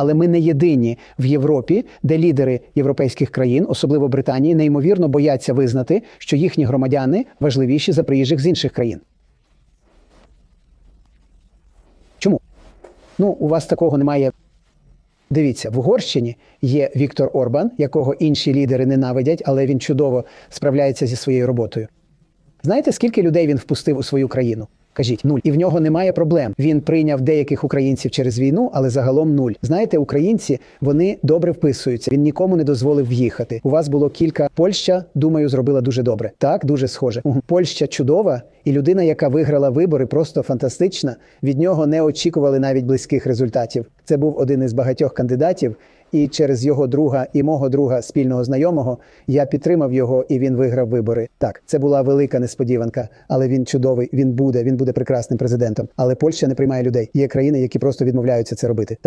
Але ми не єдині в Європі, де лідери європейських країн, особливо Британії, неймовірно бояться визнати, що їхні громадяни важливіші за приїжджих з інших країн. Чому? Ну, у вас такого немає. Дивіться, в Угорщині є Віктор Орбан, якого інші лідери ненавидять, але він чудово справляється зі своєю роботою. Знаєте, скільки людей він впустив у свою країну? Кажіть, нуль. І в нього немає проблем. Він прийняв деяких українців через війну, але загалом нуль. Знаєте, українці вони добре вписуються. Він нікому не дозволив в'їхати. У вас було кілька. Польща, думаю, зробила дуже добре. Так, дуже схоже. Польща чудова, і людина, яка виграла вибори, просто фантастична. Від нього не очікували навіть близьких результатів. Це був один із багатьох кандидатів. І через його друга і мого друга спільного знайомого я підтримав його, і він виграв вибори. Так, це була велика несподіванка, але він чудовий. Він буде. Він буде прекрасним президентом. Але Польща не приймає людей. Є країни, які просто відмовляються це робити.